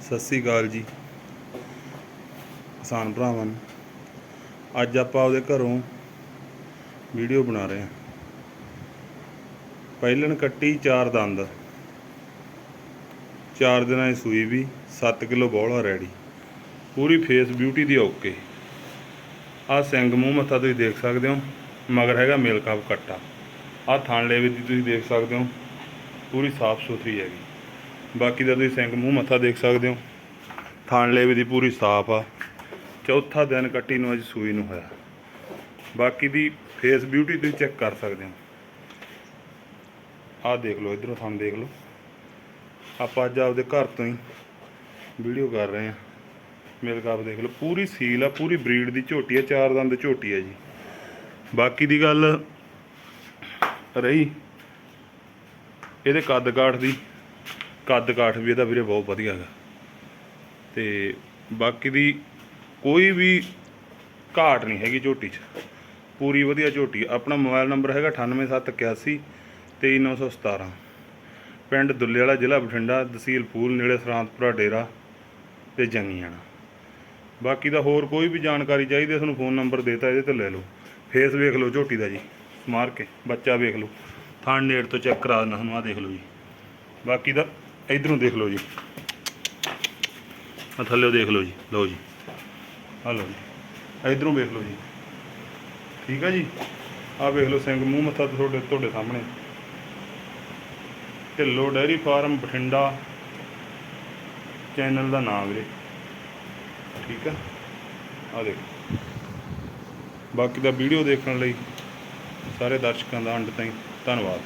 ਸਤਿ ਸ੍ਰੀ ਅਕਾਲ ਜੀ, ਕਿਸਾਨ ਭਰਾਵਾਂ ਨੂੰ। ਅੱਜ ਆਪਾਂ ਉਹਦੇ ਘਰੋਂ ਵੀਡੀਓ ਬਣਾ ਰਹੇ ਹਾਂ। ਪਹਿਲਣ ਕੱਟੀ ਚਾਰ ਦੰਦ। ਚਾਰ ਦਿਨਾਂ ਦੀ ਸੂਈ ਵੀ 7 ਕਿਲੋ ਬੋਲਾ ਰੈਡੀ। ਪੂਰੀ ਫੇਸ ਬਿਊਟੀ ਦੀ ਓਕੇ। ਆਹ ਸਿੰਘ ਮੂੰਹ ਮੱਥਾ ਤੁਸੀਂ ਦੇਖ ਸਕਦੇ ਹੋ, ਮਗਰ ਹੈਗਾ ਮਿਲਕ ਅਪ ਕੱਟਾ। ਆਹ ਥਣ ਲੇਵੇ ਦੀ ਤੁਸੀਂ ਦੇਖ ਸਕਦੇ ਹੋ, ਪੂਰੀ ਸਾਫ਼ ਸੁਥਰੀ ਹੈਗੀ। ਬਾਕੀ ਦਾ ਤੁਸੀਂ ਸਿੰਘ ਮੂੰਹ ਮੱਥਾ ਦੇਖ ਸਕਦੇ ਹੋ। ਥਣ ਲੇਵੇ ਦੀ ਪੂਰੀ ਸਾਫ਼ ਆ। ਚੌਥਾ ਦਿਨ ਕੱਟੀ ਨੂੰ ਅੱਜ ਸੂਈ ਨੂੰ ਹੋਇਆ। ਬਾਕੀ ਦੀ ਫੇਸ ਬਿਊਟੀ ਤੁਸੀਂ ਚੈੱਕ ਕਰ ਸਕਦੇ ਹੋ। ਆਹ ਦੇਖ ਲਓ, ਇਧਰੋਂ ਥਾਂ ਦੇਖ ਲਓ। ਆਪਾਂ ਅੱਜ ਆਪਦੇ ਘਰ ਤੋਂ ਹੀ ਵੀਡੀਓ ਕਰ ਰਹੇ ਹਾਂ। ਮਿਲਕ ਆਪ ਦੇਖ ਲਓ। ਪੂਰੀ ਸੀਲ ਆ, ਪੂਰੀ ਬਰੀਡ ਦੀ ਝੋਟੀ ਆ, ਚਾਰ ਦੰਦ ਝੋਟੀ ਆ ਜੀ। ਬਾਕੀ ਦੀ ਗੱਲ ਰਹੀ। ਇਹਦੇ ਕੱਦ ਕਾਠ ਦੀ। ਕੱਦ ਕਾਠ ਵੀ ਇਹਦਾ ਵੀਰੇ ਬਹੁਤ ਵਧੀਆ ਹੈਗਾ। ਤੇ ਬਾਕੀ ਦੀ ਕੋਈ ਵੀ ਘਾਟ ਨਹੀਂ ਹੈਗੀ ਝੋਟੀ 'ਚ। ਪੂਰੀ ਵਧੀਆ ਝੋਟੀ। ਆਪਣਾ ਮੋਬਾਈਲ ਨੰਬਰ ਹੈਗਾ 98781 23917 ਪਿੰਡ ਦੁੱਲੇ ਵਾਲਾ ਜ਼ਿਲ੍ਹਾ ਬਠਿੰਡਾ ਤਹਿਸੀਲ ਫੂਲ ਨੇੜੇ ਸਰਾਂਤਪੁਰਾ, ਡੇਰਾ ਤੇ ਜੰਗੀਆਣਾ। ਬਾਕੀ ਦਾ ਹੋਰ ਕੋਈ ਵੀ ਜਾਣਕਾਰੀ ਚਾਹੀਦੀ ਹੈ, ਤੁਹਾਨੂੰ ਫੋਨ ਨੰਬਰ ਦੇਤਾ ਇਹਦੇ ਤੇ ਲੈ ਲਓ। ਫੇਸ ਵੇਖ ਲਓ ਝੋਟੀ ਦਾ ਜੀ। ਮਾਰ ਕੇ ਬੱਚਾ ਵੇਖ ਲਓ। ਥਣ ਨੇੜ ਤੋਂ ਚੈੱਕ ਕਰਾ ਦਿੰਦਾ ਤੁਹਾਨੂੰ, ਆਹ ਦੇਖ ਲਓ ਜੀ। ਬਾਕੀ ਦਾ ਇਧਰੋਂ ਦੇਖ ਲਓ ਜੀ। ਆ ਥੱਲੇ ਦੇਖ ਲਓ ਜੀ। ਲਓ ਜੀ। ਆ ਲਓ ਜੀ। ਇਧਰੋਂ ਵੇਖ ਲਓ ਜੀ। ਠੀਕ ਆ ਜੀ? ਆ ਵੇਖ ਲਓ ਸਿੰਘ ਮੂੰਹ ਮੱਥਾ ਤੁਹਾਡੇ ਤੁਹਾਡੇ ਸਾਹਮਣੇ। Dhillon dairy farm Bathinda channel ਦਾ ਨਾਮ ਵੀਰੇ। ਠੀਕ ਆ? ਆ ਦੇਖੋ। ਬਾਕੀ ਦਾ ਵੀਡੀਓ ਦੇਖਣ ਲਈ ਸਾਰੇ ਦਰਸ਼ਕਾਂ ਦਾ ਅੰਡ ਤਾਈਂ। ਧੰਨਵਾਦ।